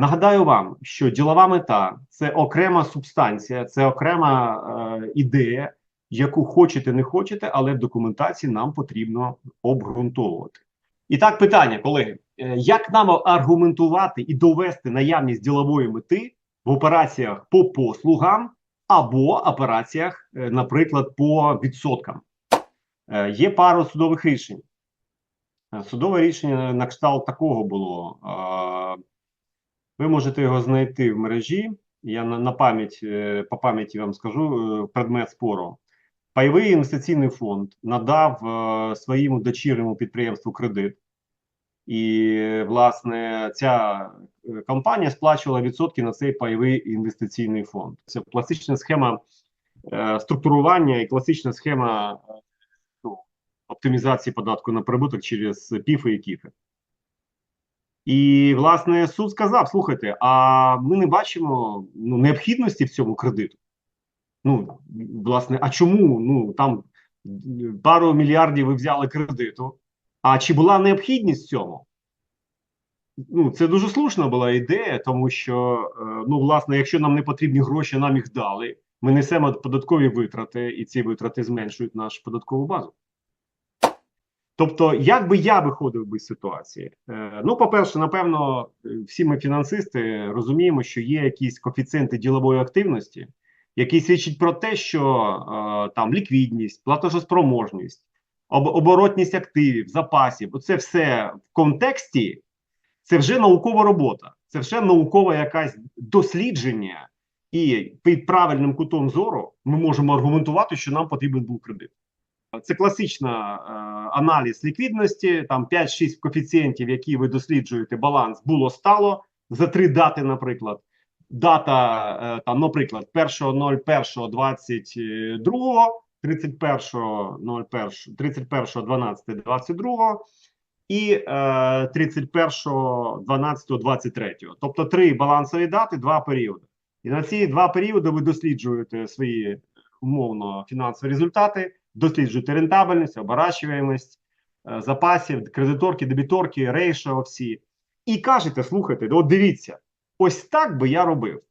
Нагадаю вам, що ділова мета це окрема субстанція, це окрема е, ідея, яку хочете, не хочете, але в документації нам потрібно обґрунтовувати. І так, питання, колеги: Е, як нам аргументувати і довести наявність ділової мети в операціях по послугам або операціях, е, наприклад, по відсоткам? Е, Є пара судових рішень. Е, Судове рішення на кшталт такого було. е, Ви можете його знайти в мережі. Я на, на пам'ять е, по пам'яті вам скажу е, предмет спору. Пайовий інвестиційний фонд надав е, своєму дочірньому підприємству кредит, і власне ця компанія сплачувала відсотки на цей пайовий інвестиційний фонд. Це класична схема структурування і класична схема ну, оптимізації податку на прибуток через піфи і кіфи. І, власне, суд сказав: слухайте, а ми не бачимо ну, необхідності в цьому кредиту. Ну, власне, а чому? Ну там пару мільярдів ви взяли кредиту. А чи була необхідність в цьому? Ну, це дуже слушна була ідея, тому що, е, ну, власне, якщо нам не потрібні гроші, нам їх дали. Ми несемо податкові витрати, і ці витрати зменшують нашу податкову базу. Тобто, як би я виходив би з ситуації? Е, ну, по-перше, напевно, всі ми фінансисти розуміємо, що є якісь коефіцієнти ділової активності, які свідчать про те, що е, там ліквідність, платежоспроможність, об оборотність активів, запасів оце все в контексті, це вже наукова робота, це вже наукове якесь дослідження, і під правильним кутом зору ми можемо аргументувати, що нам потрібен був кредит. Це класична е, аналіз ліквідності. Там 5-6 коефіцієнтів, які ви досліджуєте, баланс було стало за три дати, наприклад. Дата, е, там, наприклад, 1.01.22, 31.01, 31.12.22 і е, 31.12.23. Тобто три балансові дати, два періоди. І на ці два періоди ви досліджуєте свої умовно фінансові результати, досліджуєте рентабельність, оборачуємість е, запасів, кредиторки, дебіторки, рейшо всі. І кажете, слухайте, от дивіться, ось так би я робив.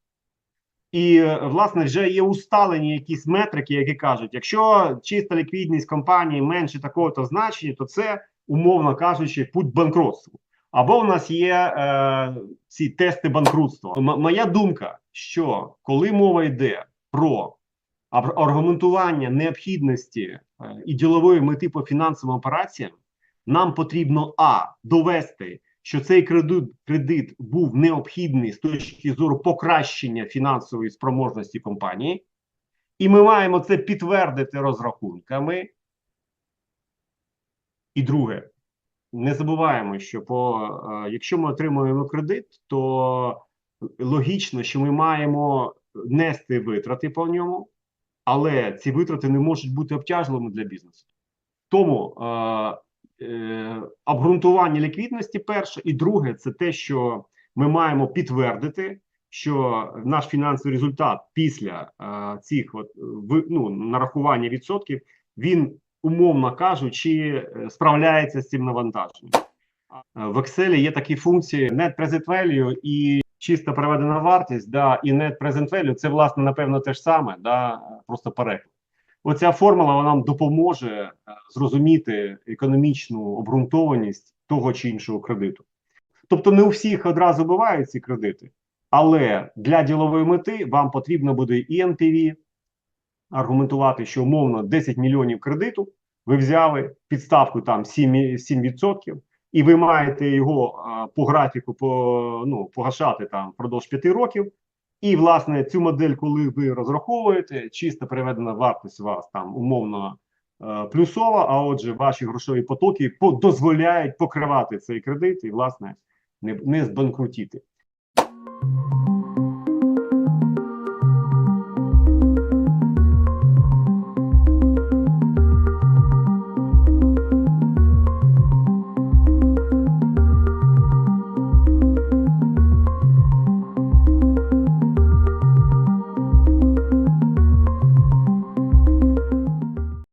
І, е, власне, вже є усталені якісь метрики, які кажуть, якщо чиста ліквідність компанії менше такого-то значення, то це, умовно кажучи, путь банкротству. Або в нас є е, ці тести банкрутства. М моя думка, що коли мова йде про аргументування необхідності е, і ділової мети по фінансовим операціям, нам потрібно а довести, що цей кредит, кредит був необхідний з точки зору покращення фінансової спроможності компанії, і ми маємо це підтвердити розрахунками. І друге, не забуваємо, що по, е, якщо ми отримуємо кредит, то логічно, що ми маємо нести витрати по ньому, але ці витрати не можуть бути обтяжливими для бізнесу. Тому е, е, обґрунтування ліквідності перше, і друге, це те, що ми маємо підтвердити, що наш фінансовий результат після е, цих от, ви, ну, нарахування відсотків він, умовно кажучи, е, справляється з цим навантаженням. Е, В Excel є такі функції Net Present Value і чисто переведена вартість, да, і Net Present Value – це, власне, напевно, те ж саме, да, просто переклад. Оця формула вона нам допоможе е, зрозуміти економічну обґрунтованість того чи іншого кредиту. Тобто, не у всіх одразу бувають ці кредити, але для ділової мети вам потрібно буде і NPV, аргументувати, що умовно 10 мільйонів кредиту ви взяли підставку там 7%, 7% і ви маєте його по графіку по, ну, погашати там впродовж 5 років. І, власне, цю модель, коли ви розраховуєте, чисто переведена вартість у вас там умовно е, плюсова, а отже, ваші грошові потоки по дозволяють покривати цей кредит і, власне, не, не збанкрутіти.